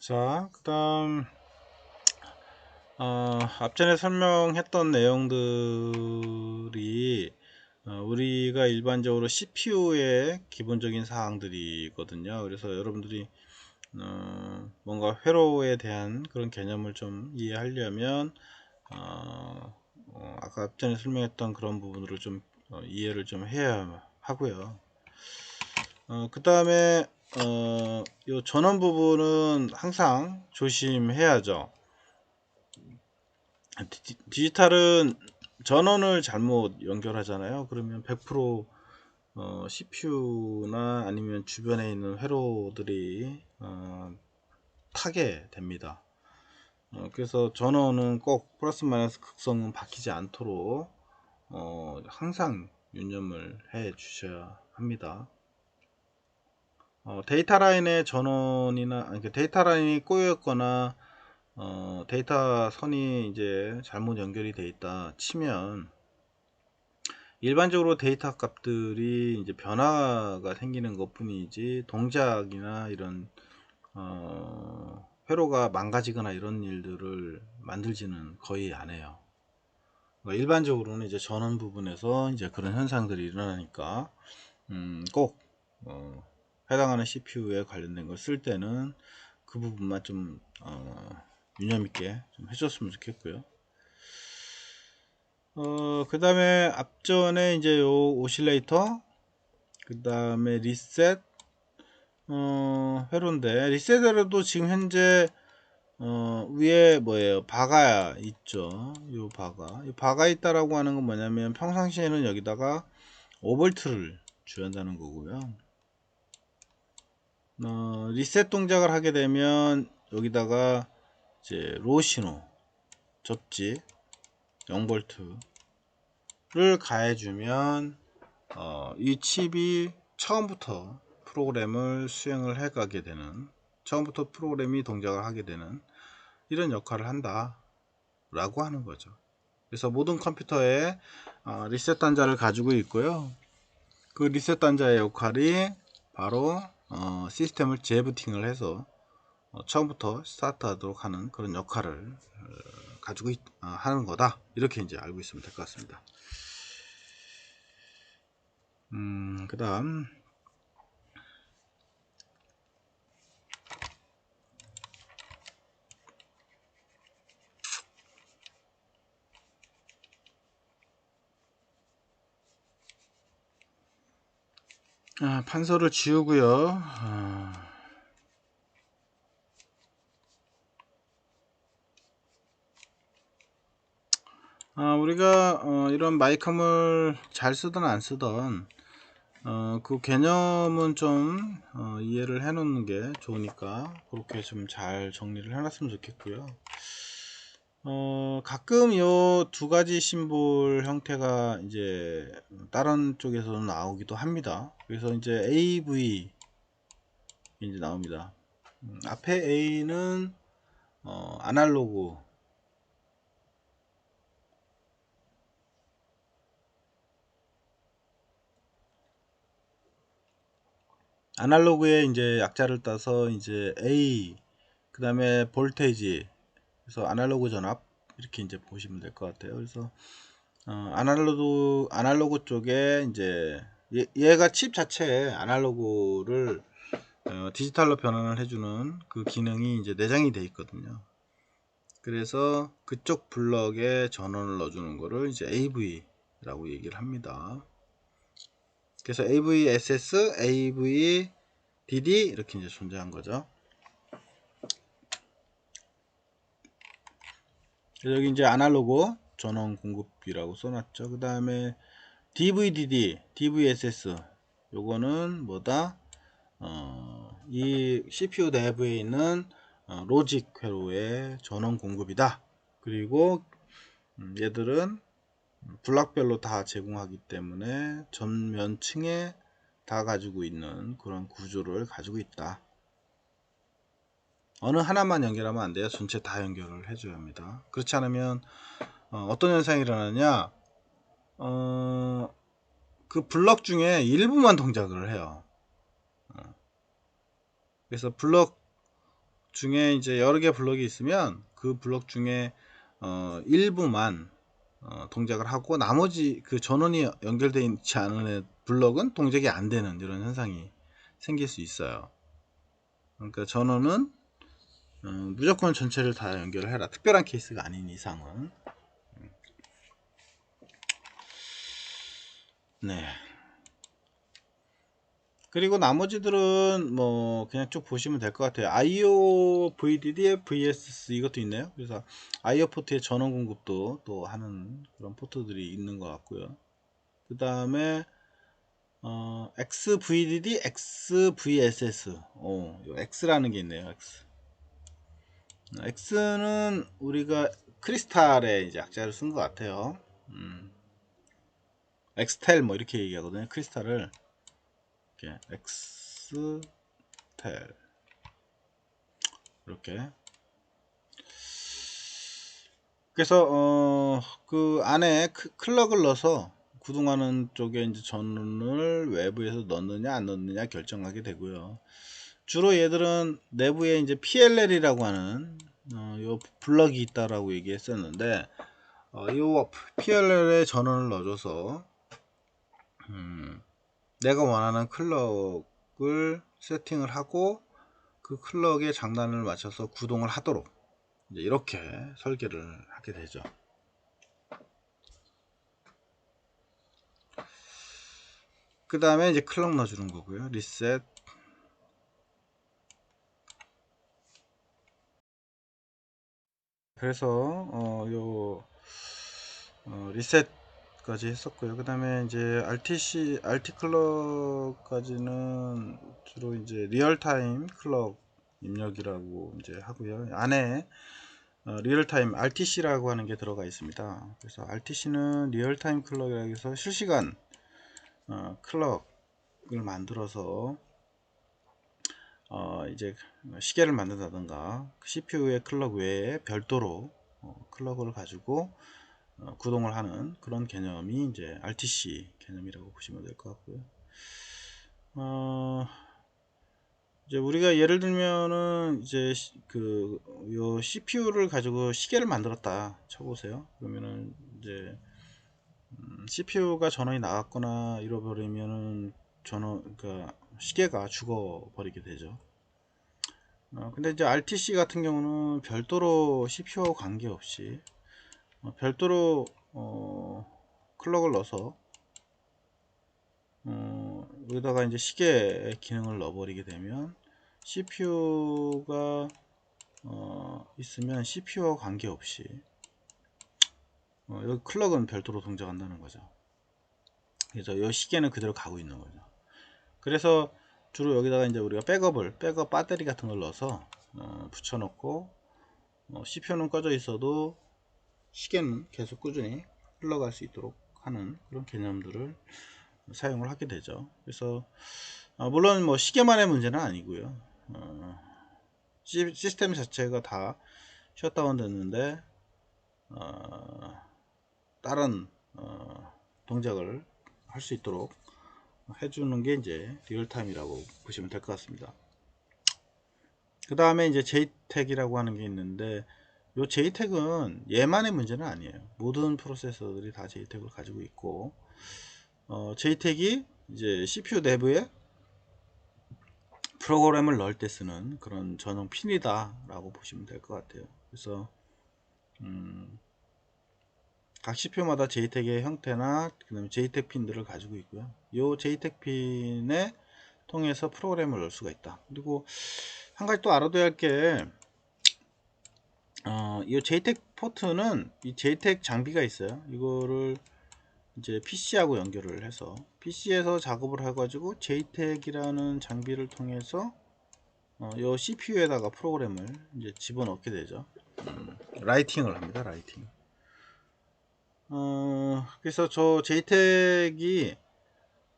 자, 그 다음, 어, 앞전에 설명했던 내용들이 어, 우리가 일반적으로 CPU의 기본적인 사항들이거든요. 그래서 여러분들이 어, 뭔가 회로에 대한 그런 개념을 좀 이해하려면 어, 어, 아까 앞전에 설명했던 그런 부분으로 좀 어, 이해를 좀 해야 하고요. 어, 그 다음에 어, 요 전원 부분은 항상 조심해야죠. 디, 디지털은 전원을 잘못 연결하잖아요. 그러면 100% 어, CPU나 아니면 주변에 있는 회로들이 어, 타게 됩니다. 어, 그래서 전원은 꼭 플러스 마이너스 극성은 바뀌지 않도록 어, 항상 유념을 해 주셔야 합니다. 어, 데이터 라인의 전원이나 그 데이터 라인이 꼬였거나 어, 데이터 선이 이제 잘못 연결이 돼 있다 치면 일반적으로 데이터 값들이 이제 변화가 생기는 것 뿐이지 동작이나 이런 어, 회로가 망가지거나 이런 일들을 만들지는 거의 안 해요. 그러니까 일반적으로는 이제 전원 부분에서 이제 그런 현상들이 일어나니까 음, 꼭 어, 해당하는 CPU에 관련된 걸 쓸 때는 그 부분만 좀 어, 유념 있게 좀 해줬으면 좋겠고요. 어, 그 다음에 앞전에 이제 요 오실레이터, 그 다음에 리셋, 어, 회로인데, 리셋에도 지금 현재, 어, 위에 뭐예요? 바가 있죠. 요 바가. 이 바가 있다라고 하는 건 뭐냐면 평상시에는 여기다가 5볼트를 줘야 한다는 거고요. 어, 리셋 동작을 하게 되면 여기다가 이제 로 신호 접지 0볼트를 가해주면 어, 이 칩이 처음부터 프로그램을 수행을 해가게 되는 처음부터 프로그램이 동작을 하게 되는 이런 역할을 한다 라고 하는 거죠. 그래서 모든 컴퓨터에 어, 리셋 단자를 가지고 있고요. 그 리셋 단자의 역할이 바로 어, 시스템을 재부팅을 해서 어, 처음부터 스타트하도록 하는 그런 역할을 어, 가지고 있, 어, 하는 거다 이렇게 이제 알고 있으면 될 것 같습니다. 음, 그 다음 아, 판서를 지우고요. 아, 아, 우리가 어, 이런 마이컴을 잘 쓰든 안 쓰든 어, 그 개념은 좀 어, 이해를 해 놓는 게 좋으니까 그렇게 좀 잘 정리를 해 놨으면 좋겠고요 어, 가끔 요 두 가지 심볼 형태가 이제 다른 쪽에서는 나오기도 합니다. 그래서 이제 AV 이제 나옵니다. 음, 앞에 A는 어, 아날로그. 아날로그의 이제 약자를 따서 이제 A 그 다음에 볼테이지 그래서 아날로그 전압 이렇게 이제 보시면 될 것 같아요. 그래서 어, 아날로그 아날로그 쪽에 이제 얘, 가칩 자체에 아날로그를 어, 디지털로 변환을 해주는 그 기능이 이제 내장이 돼 있거든요. 그래서 그쪽 블럭에 전원을 넣어주는 거를 이제 AV라고 얘기를 합니다. 그래서 AVSS, AV, DD 이렇게 이제 존재한 거죠. 여기 이제 아날로그 전원 공급이라고 써놨죠. 그 다음에 DVDD, DVSS 요거는 뭐다? 어, 이 CPU 내부에 있는 어, 로직 회로의 전원 공급이다. 그리고 음, 얘들은 블락별로 다 제공하기 때문에 전면층에 다 가지고 있는 그런 구조를 가지고 있다. 어느 하나만 연결하면 안 돼요. 전체 다 연결을 해줘야 합니다. 그렇지 않으면 어, 떤 현상이 일어나냐? 어, 그 블럭 중에 일부만 동작을 해요. 어. 그래서 블럭 중에 이제 여러 개 블럭이 있으면 그 블럭 중에 어, 일부만 어, 동작을 하고 나머지 그 전원이 연결되어 있지 않은 애 블럭은 동작이 안 되는 이런 현상이 생길 수 있어요. 그러니까 전원은 어, 무조건 전체를 다 연결을 해라. 특별한 케이스가 아닌 이상은. 네. 그리고 나머지들은 뭐 그냥 쭉 보시면 될 것 같아요. IO VDD, VSS 이것도 있네요. 그래서 IO 포트의 전원 공급도 또 하는 그런 포트들이 있는 것 같고요. 그 다음에 어, XVDD, XVSS. 어, 요 X라는 게 있네요. X. X는 우리가 크리스탈의 이제 약자를 쓴 것 같아요. 음. 엑스텔 뭐 이렇게 얘기하거든요. 크리스탈을 이렇게 엑스텔 이렇게 그래서 어, 그 안에 크- 클럭을 넣어서 구동하는 쪽에 이제 전원을 외부에서 넣느냐 안 넣느냐 결정하게 되고요. 주로 얘들은 내부에 이제 PLL이라고 하는 어, 요 블럭이 있다라고 얘기했었는데 어, 요 PLL에 전원을 넣어줘서 음, 내가 원하는 클럭을 세팅을 하고 그 클럭의 장단을 맞춰서 구동을 하도록 이렇게 설계를 하게 되죠. 그 다음에 이제 클럭 넣어주는 거고요. 리셋. 그래서 어, 요 어, 리셋까지 했었고요. 그 다음에 이제 RTC, RT 클럭까지는 주로 이제 리얼타임 클럭 입력이라고 이제 하고요. 안에 어, 리얼타임 RTC라고 하는 게 들어가 있습니다. 그래서 RTC는 리얼타임 클럭이라고 해서 실시간 어, 클럭을 만들어서 어, 이제 시계를 만든다든가 CPU의 클럭 외에 별도로 어, 클럭을 가지고 어, 구동을 하는 그런 개념이 이제 RTC 개념이라고 보시면 될 것 같고요. 어, 이제 우리가 예를 들면은 이제 그 요 CPU를 가지고 시계를 만들었다 쳐보세요. 그러면은 이제 음, CPU가 전원이 나갔거나 잃어버리면은 전원 그러니까 시계가 죽어버리게 되죠. 어, 근데 이제 RTC 같은 경우는 별도로 CPU와 관계없이 어, 별도로 어, 클럭을 넣어서 어, 여기다가 이제 시계 기능을 넣어버리게 되면 CPU가 어, 있으면 CPU와 관계없이 어, 여기 클럭은 별도로 동작한다는 거죠. 그래서 이 시계는 그대로 가고 있는 거죠. 그래서 주로 여기다가 이제 우리가 백업을 백업 배터리 같은 걸 넣어서 어, 붙여놓고 어, CPU는 꺼져 있어도 시계는 계속 꾸준히 흘러갈 수 있도록 하는 그런 개념들을 사용을 하게 되죠. 그래서 어, 물론 뭐 시계만의 문제는 아니고요. 어, 시, 시스템 자체가 다 셧다운 됐는데 어, 다른 어, 동작을 할 수 있도록 해주는 게 이제 리얼타임이라고 보시면 될 것 같습니다. 그 다음에 이제 JTAG이라고 하는 게 있는데 요 JTAG은 얘만의 문제는 아니에요. 모든 프로세서들이 다 JTAG을 가지고 있고 어, JTAG이 이제 CPU 내부에 프로그램을 넣을 때 쓰는 그런 전용 핀이다 라고 보시면 될 것 같아요. 그래서 음, 각 CPU마다 JTAG의 형태나 그다음에 JTAG 핀들을 가지고 있고요. 이 JTAG 핀에 통해서 프로그램을 넣을 수가 있다. 그리고 한 가지 또 알아둬야 할게 어, 이 JTAG 포트는 이 JTAG 장비가 있어요. 이거를 이제 PC하고 연결을 해서 PC에서 작업을 해가지고 JTAG이라는 장비를 통해서 어, 이 CPU에다가 프로그램을 이제 집어넣게 되죠. 음, 라이팅을 합니다. 라이팅. 어, 그래서 저 JTAG이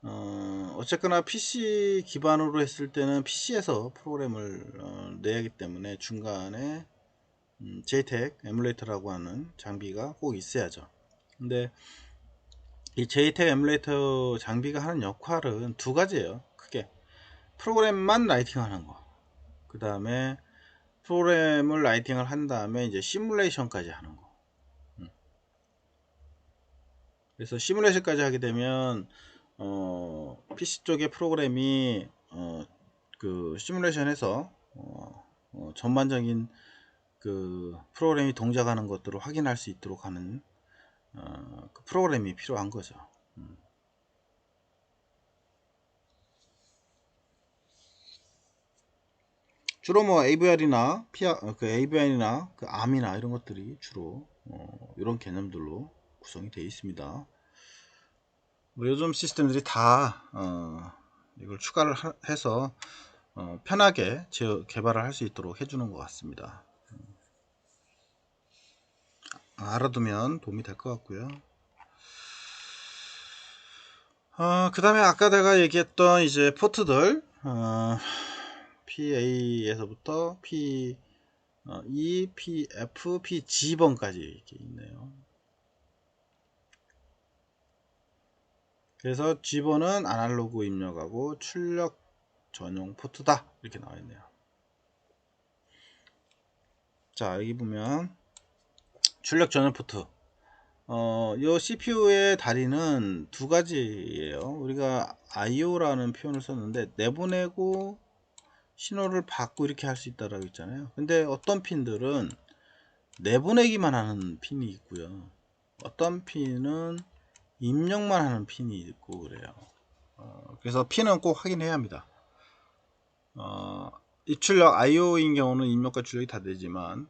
어, 어쨌거나 PC 기반으로 했을 때는 PC에서 프로그램을 어, 내야 하기 때문에 중간에 음, JTAG 에뮬레이터라고 하는 장비가 꼭 있어야죠. 근데 이 JTAG 에뮬레이터 장비가 하는 역할은 두 가지예요. 크게 프로그램만 라이팅하는 거. 그 다음에 프로그램을 라이팅을 한 다음에 이제 시뮬레이션까지 하는 거. 음. 그래서 시뮬레이션까지 하게 되면 어, PC 쪽의 프로그램이 어, 그 시뮬레이션에서 어, 어, 전반적인 그 프로그램이 동작하는 것들을 확인할 수 있도록 하는 어, 그 프로그램이 필요한 거죠. 음. 주로 뭐 AVR이나 피아 그 AVR이나 그 ARM이나 이런 것들이 주로 어, 이런 개념들로 구성이 되어 있습니다. 뭐 요즘 시스템들이 다 어, 이걸 추가를 하, 해서 어, 편하게 제, 개발을 할 수 있도록 해주는 것 같습니다. 알아두면 도움이 될 것 같고요. 어, 그 다음에 아까 내가 얘기했던 이제 포트들 어, PA에서부터 P 어, PF, PG번까지 이렇게 있네요. 그래서 G번은 아날로그 입력하고 출력 전용 포트다 이렇게 나와 있네요. 자 여기 보면 출력 전용 포트 어, 이 CPU의 다리는 두 가지예요. 우리가 IO라는 표현을 썼는데 내보내고 신호를 받고 이렇게 할 수 있다라고 했잖아요. 근데 어떤 핀들은 내보내기만 하는 핀이 있고요. 어떤 핀은 입력만 하는 핀이 있고 그래요. 어, 그래서 핀은 꼭 확인해야 합니다. 어, 입출력 IO인 경우는 입력과 출력이 다 되지만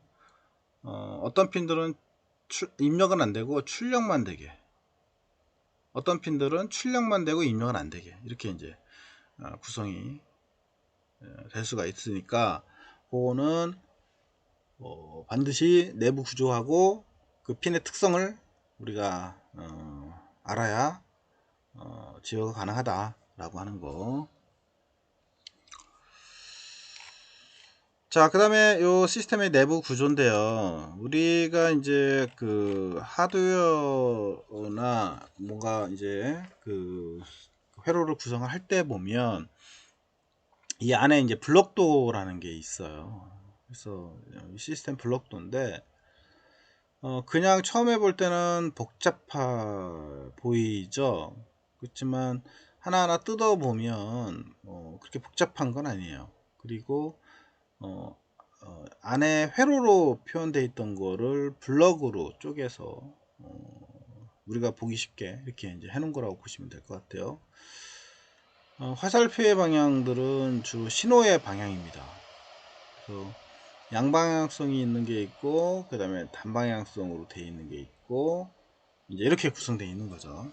어, 떤 핀들은 출, 입력은 안 되고 출력만 되게 어떤 핀들은 출력만 되고 입력은 안 되게 이렇게 이제 어, 구성이 어, 될 수가 있으니까 그거는 어, 반드시 내부 구조하고 그 핀의 특성을 우리가 어, 알아야 어, 제어가 가능하다라고 하는 거. 자, 그 다음에 요 시스템의 내부 구조인데요. 우리가 이제 그 하드웨어나 뭔가 이제 그 회로를 구성을 할 때 보면 이 안에 이제 블록도라는 게 있어요. 그래서 시스템 블록도인데 어 그냥 처음에 볼 때는 복잡해 보이죠. 그렇지만 하나하나 뜯어 보면 어 그렇게 복잡한 건 아니에요. 그리고 어, 어 안에 회로로 표현되어 있던 거를 블럭으로 쪼개서 어 우리가 보기 쉽게 이렇게 이제 해놓은 거라고 보시면 될 것 같아요. 어, 화살표의 방향들은 주로 신호의 방향입니다. 그래서 양방향성이 있는 게 있고 그 다음에 단방향성으로 되어 있는 게 있고 이제 이렇게 구성되어 있는 거죠.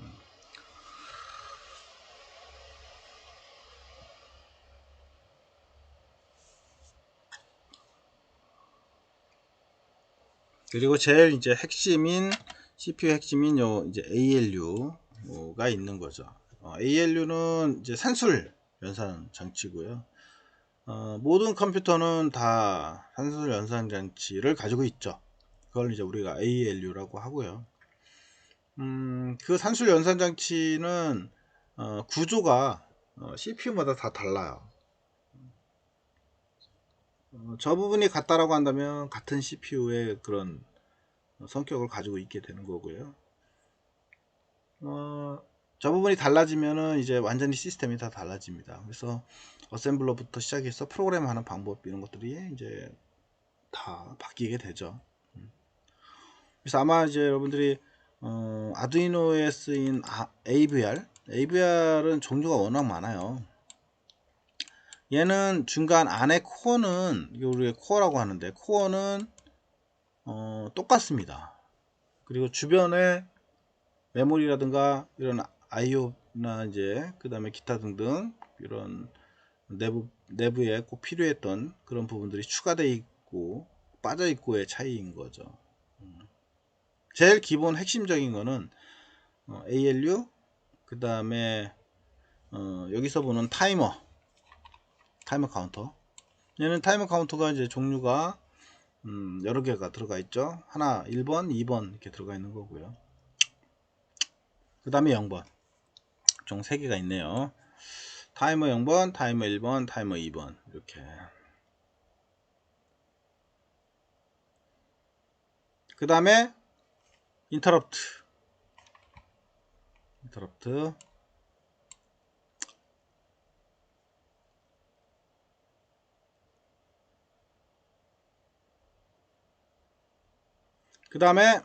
음. 그리고 제일 이제 핵심인 CPU 핵심인 요 이제 ALU가 있는 거죠. 어, ALU는 이제 산술 연산 장치고요. 어, 모든 컴퓨터는 다 산술 연산 장치를 가지고 있죠. 그걸 이제 우리가 ALU라고 하고요. 음, 그 산술 연산 장치는 어, 구조가 어, CPU마다 다 달라요. 어, 저 부분이 같다라고 한다면 같은 CPU의 그런 성격을 가지고 있게 되는 거고요. 어, 저 부분이 달라지면은 이제 완전히 시스템이 다 달라집니다. 그래서 어셈블러부터 시작해서 프로그램 하는 방법 이런 것들이 이제 다 바뀌게 되죠. 음. 그래서 아마 이제 여러분들이 어, 아두이노에 쓰인 아, AVR, AVR은 종류가 워낙 많아요. 얘는 중간 안에 코어는 우리가 코어라고 하는데 코어는 어, 똑같습니다. 그리고 주변에 메모리라든가 이런 IO나 이제 그 다음에 기타 등등 이런 내부 내부에 꼭 필요했던 그런 부분들이 추가되어 있고 빠져 있고의 차이인 거죠. 음. 제일 기본 핵심적인 거는 어, ALU 그 다음에 어, 여기서 보는 타이머 타이머 카운터 얘는 타이머 카운터가 이제 종류가 음, 여러 개가 들어가 있죠 하나 1번 2번 이렇게 들어가 있는 거고요 그 다음에 0번 각종 3개가 있네요. 타이머 0번, 타이머 1번, 타이머 2번. 이렇게. 그 다음에 인터럽트 인터럽트 그 다음에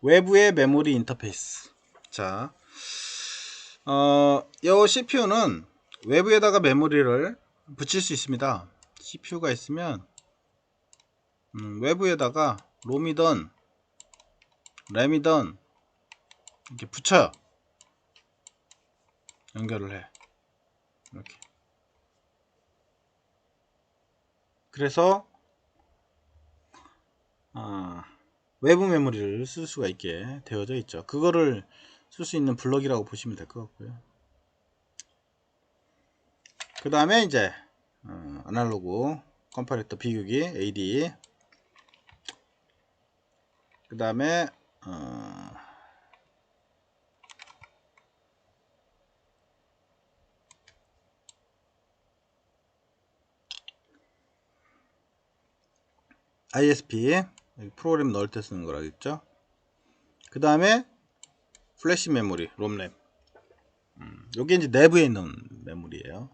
외부의 메모리 인터페이스. 자 어, 이 CPU는 외부에다가 메모리를 붙일 수 있습니다. CPU가 있으면 음, 외부에다가 롬이든 램이든 이렇게 붙여요. 연결을 해. 이렇게. 그래서 아, 외부 메모리를 쓸 수가 있게 되어져 있죠. 그거를 쓸 수 있는 블럭이라고 보시면 될 것 같고요. 그 다음에 이제 어, 아날로그 컴파레터 비교기 AD 그 다음에 어, ISP 프로그램 넣을 때 쓰는 거라겠죠? 그 다음에 플래시 메모리 롬램 음, 요게 이제 내부에 있는 메모리예요.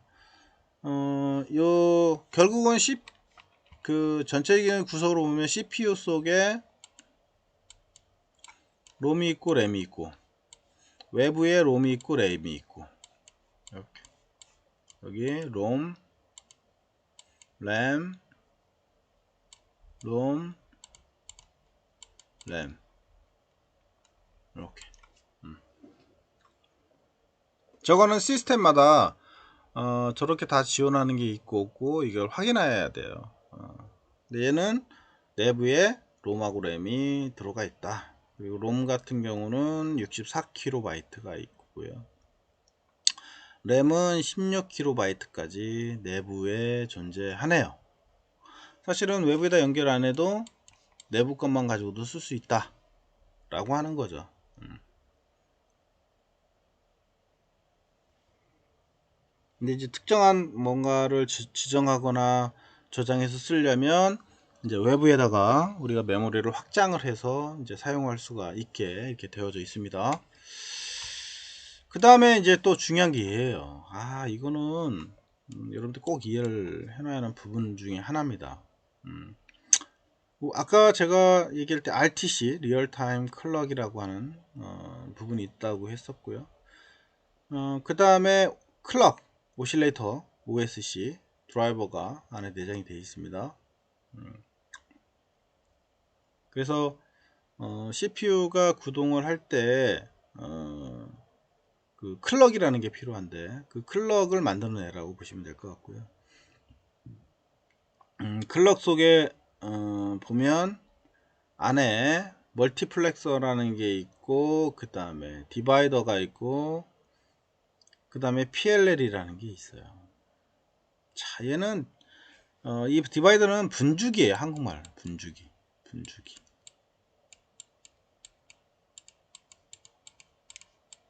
어, 요 결국은 C 그 전체적인 구성으로 보면 CPU 속에 롬이 있고 램이 있고 외부에 롬이 있고 램이 있고. 이렇게. 여기 롬, 램, 롬, 램. 이렇게. 음. 저거는 시스템마다 어, 저렇게 다 지원하는 게 있고 없고 이걸 확인해야 돼요. 어. 근데 얘는 내부에 롬하고 램이 들어가 있다. 그리고 롬 같은 경우는 64KB가 있고요. 램은 16KB까지 내부에 존재하네요. 사실은 외부에다 연결 안 해도 내부 것만 가지고도 쓸 수 있다 라고 하는 거죠 음. 근데 이제 특정한 뭔가를 지, 정하거나 저장해서 쓰려면 이제 외부에다가 우리가 메모리를 확장을 해서 이제 사용할 수가 있게 이렇게 되어져 있습니다. 그 다음에 이제 또 중요한 게 이에요. 아, 이거는 음, 여러분들 꼭 이해를 해놔야 하는 부분 중에 하나입니다. 음. 뭐 아까 제가 얘기할 때 RTC 리얼타임 클럭이라고 하는 어, 부분이 있다고 했었고요. 어, 그 다음에 클럭 오실레이터 OSC 드라이버가 안에 내장이 되어 있습니다. 음. 그래서 어, CPU가 구동을 할때 어, 그 클럭이라는 게 필요한데 그 클럭을 만드는 애라고 보시면 될 것 같고요. 음, 클럭 속에 어, 보면 안에 멀티플렉서라는 게 있고 그 다음에 디바이더가 있고 그 다음에 PLL이라는 게 있어요. 자, 얘는 어, 이 디바이더는 분주기예요. 한국말 분주기. 분주기.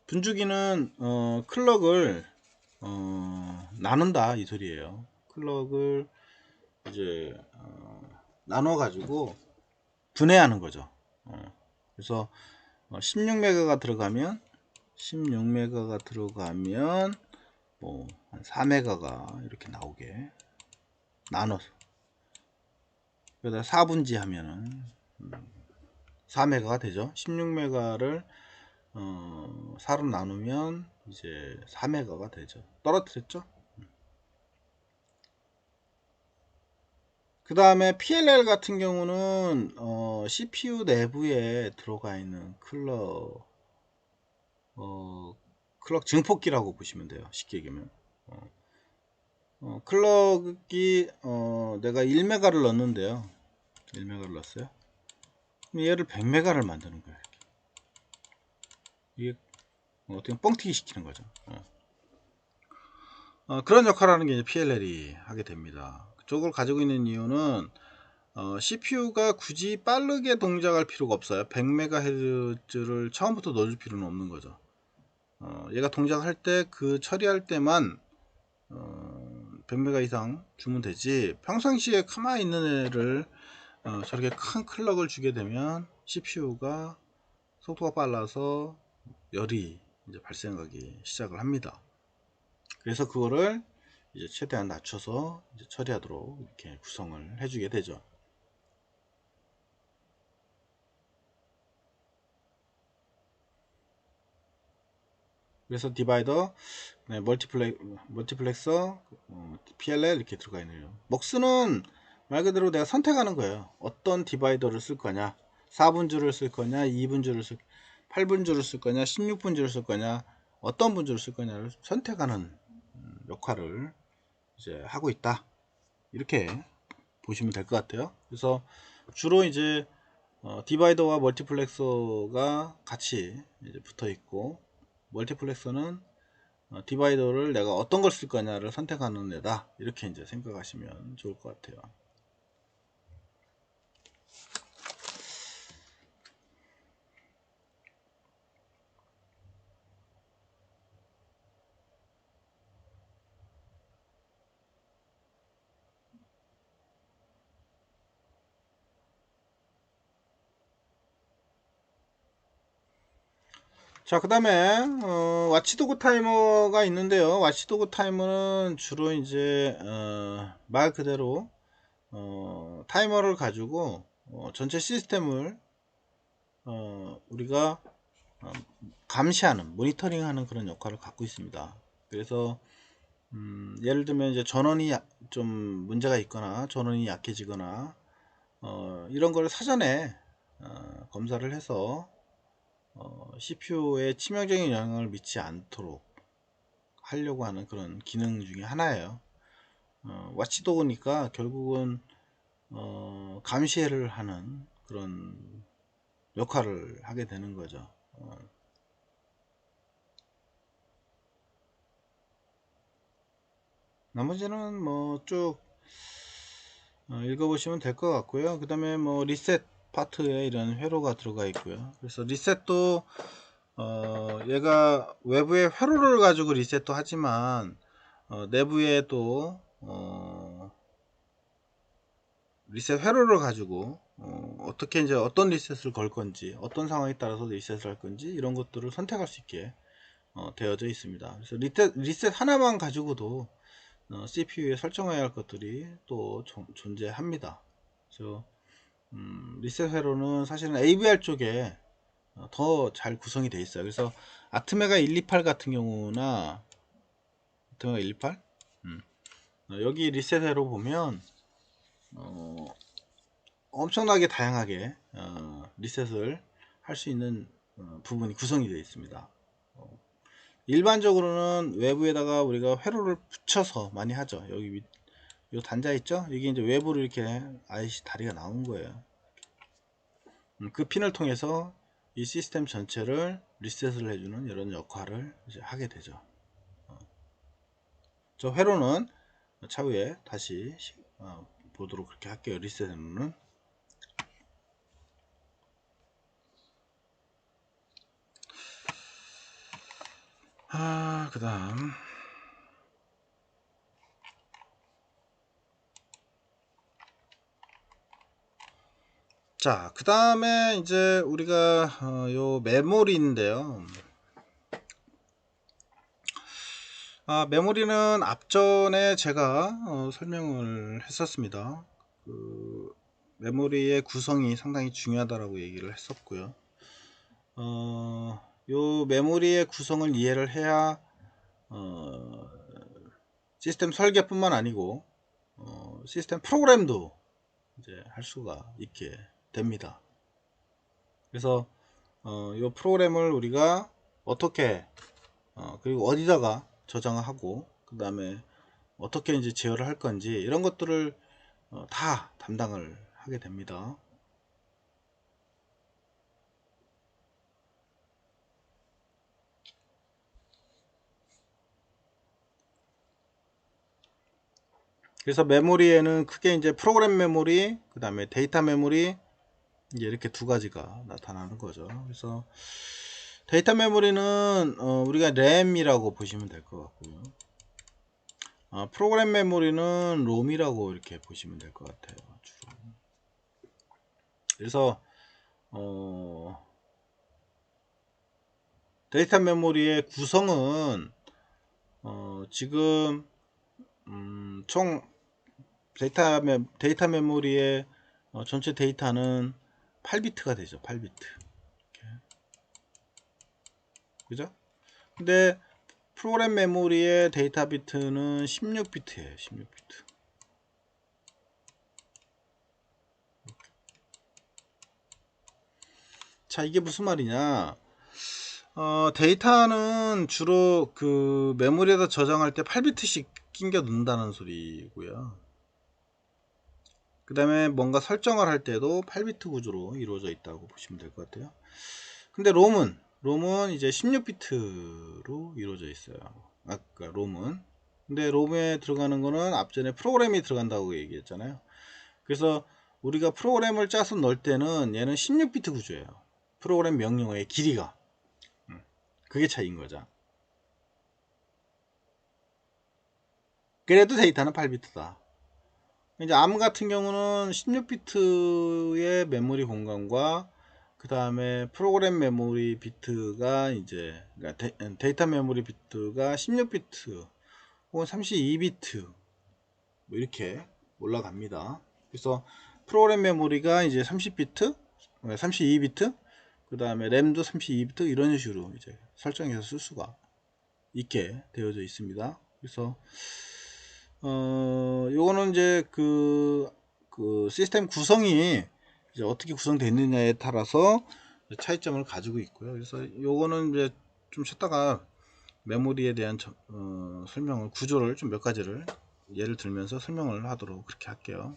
분주기는 어, 클럭을 어, 나눈다 이 소리예요. 클럭을 이제 어, 나눠 가지고 분해하는 거죠. 어, 그래서 16메가가 들어가면 16메가가 들어가면 뭐 4메가가 이렇게 나오게 나눠서. 그러다 4분지 하면은 4메가가 되죠. 16메가를 어, 4로 나누면 이제 4메가가 되죠. 떨어뜨렸죠? 그 다음에 PLL 같은 경우는 어, CPU 내부에 들어가 있는 클럭 어, 클럭 증폭기라고 보시면 돼요. 쉽게 얘기하면. 어, 어, 클럭이 어, 내가 1메가를 넣었는데요. 1메가를 넣었어요. 그럼 얘를 100메가를 만드는 거예요. 이게 어떻게 뻥튀기 시키는 거죠. 어. 어, 그런 역할을 하는 게 이제 PLL이 하게 됩니다. 그쪽을 가지고 있는 이유는 어, CPU가 굳이 빠르게 동작할 필요가 없어요. 100MHz를 처음부터 넣어줄 필요는 없는 거죠. 어, 얘가 동작할 때 그 처리할 때만 어, 100메가 이상 주면 되지 평상시에 가만히 있는 애를 어, 저렇게 큰 클럭을 주게 되면 CPU가 속도가 빨라서 열이 이제 발생하기 시작을 합니다. 그래서 그거를 이제 최대한 낮춰서 이제 처리하도록 이렇게 구성을 해주게 되죠. 그래서 디바이더, 네, 멀티플렉, 멀티플렉서, 어, PLL 이렇게 들어가 있네요. 먹스는 말 그대로 내가 선택하는 거예요. 어떤 디바이더를 쓸 거냐. 4분주를 쓸 거냐, 2분주를 쓸, 8분주를 쓸 거냐, 16분주를 쓸 거냐, 어떤 분주를 쓸 거냐를 선택하는 음, 역할을 이제 하고 있다. 이렇게 보시면 될 것 같아요. 그래서 주로 이제 어, 디바이더와 멀티플렉서가 같이 붙어 있고 멀티플렉서는 어, 디바이더를 내가 어떤 걸 쓸 거냐를 선택하는 애다. 이렇게 이제 생각하시면 좋을 것 같아요. 자, 그 다음에, 어, 와치도그 타이머가 있는데요. 와치도그 타이머는 주로 이제, 어, 말 그대로, 어, 타이머를 가지고, 어, 전체 시스템을, 어, 우리가, 어, 감시하는, 모니터링 하는 그런 역할을 갖고 있습니다. 그래서, 음, 예를 들면 이제 전원이 야- 좀 문제가 있거나, 전원이 약해지거나, 어, 이런 걸 사전에, 어, 검사를 해서, 어, CPU에 치명적인 영향을 미치지 않도록 하려고 하는 그런 기능 중에 하나예요. 어, 와치도그니까 결국은 어, 감시를 하는 그런 역할을 하게 되는 거죠. 어, 나머지는 뭐쭉 어, 읽어보시면 될 것 같고요. 그 다음에 뭐 리셋 파트에 이런 회로가 들어가 있고요. 그래서 리셋도 어, 얘가 외부의 회로를 가지고 리셋도 하지만 어, 내부에 또 어, 리셋 회로를 가지고 어, 떻게 이제 어떤 리셋을 걸 건지 어떤 상황에 따라서 리셋을 할 건지 이런 것들을 선택할 수 있게 어, 되어져 있습니다. 그래서 리셋, 리셋 하나만 가지고도 어, CPU에 설정해야 할 것들이 또 조, 존재합니다. 그래서 음, 리셋 회로는 사실은 AVR 쪽에 어, 더잘 구성이 되어 있어요. 그래서 아트메가 128 같은 경우나 아트메가 128 음. 어, 여기 리셋 회로 보면 어, 엄청나게 다양하게 어, 리셋을 할 수 있는 어, 부분이 구성이 되어 있습니다. 어, 일반적으로는 외부에다가 우리가 회로를 붙여서 많이 하죠. 여기 밑, 요 단자 있죠? 이게 이제 외부로 이렇게 IC 다리가 나온 거예요. 음, 그 핀을 통해서 이 시스템 전체를 리셋을 해주는 이런 역할을 이제 하게 되죠. 어. 저 회로는 차후에 다시 어, 보도록 그렇게 할게요. 리셋은 아, 그 다음. 자, 그 다음에 이제 우리가 어, 요 메모리인데요. 아, 메모리는 앞전에 제가 어, 설명을 했었습니다. 그 메모리의 구성이 상당히 중요하다라고 얘기를 했었고요. 어, 요 메모리의 구성을 이해를 해야 어, 시스템 설계뿐만 아니고 어, 시스템 프로그램도 이제 할 수가 있게 됩니다. 그래서 어, 이 프로그램을 우리가 어떻게 어, 그리고 어디다가 저장을 하고 그 다음에 어떻게 이제 제어를 할 건지 이런 것들을 어, 다 담당을 하게 됩니다. 그래서 메모리에는 크게 이제 프로그램 메모리, 그 다음에 데이터 메모리, 이제 이렇게 두 가지가 나타나는 거죠. 그래서 데이터 메모리는 어, 우리가 램이라고 보시면 될 것 같고요. 어, 프로그램 메모리는 롬이라고 이렇게 보시면 될 것 같아요. 주로. 그래서 어, 데이터 메모리의 구성은 어, 지금 음, 총 데이터, 메, 데이터 메모리의 어, 전체 데이터는 8비트가 되죠. 8비트. 그죠? 근데 프로그램 메모리의 데이터 비트는 16비트예요. 16비트. 자, 이게 무슨 말이냐? 어, 데이터는 주로 그 메모리에다 저장할 때 8비트씩 끼겨 넣는다는 소리고요. 그 다음에 뭔가 설정을 할 때도 8비트 구조로 이루어져 있다고 보시면 될 것 같아요. 근데 롬은 롬은 이제 16비트로 이루어져 있어요. 아까 롬은. 근데 롬에 들어가는 거는 앞전에 프로그램이 들어간다고 얘기했잖아요. 그래서 우리가 프로그램을 짜서 넣을 때는 얘는 16비트 구조예요. 프로그램 명령어의 길이가. 음, 그게 차이인 거죠. 그래도 데이터는 8비트다. 이제 암 같은 경우는 16비트의 메모리 공간과 그 다음에 프로그램 메모리 비트가 이제 그러니까 데, 이터 메모리 비트가 16비트 혹은 32비트 뭐 이렇게 올라갑니다. 그래서 프로그램 메모리가 이제 30비트, 32비트, 그 다음에 램도 32비트 이런 식으로 이제 설정해서 쓸 수가 있게 되어져 있습니다. 그래서 어, 요거는 이제 그, 그 시스템 구성이 이제 어떻게 구성되어 있느냐에 따라서 차이점을 가지고 있고요. 그래서 요거는 이제 좀 쉬다가 메모리에 대한 저, 어, 설명을 구조를 좀 몇 가지를 예를 들면서 설명을 하도록 그렇게 할게요.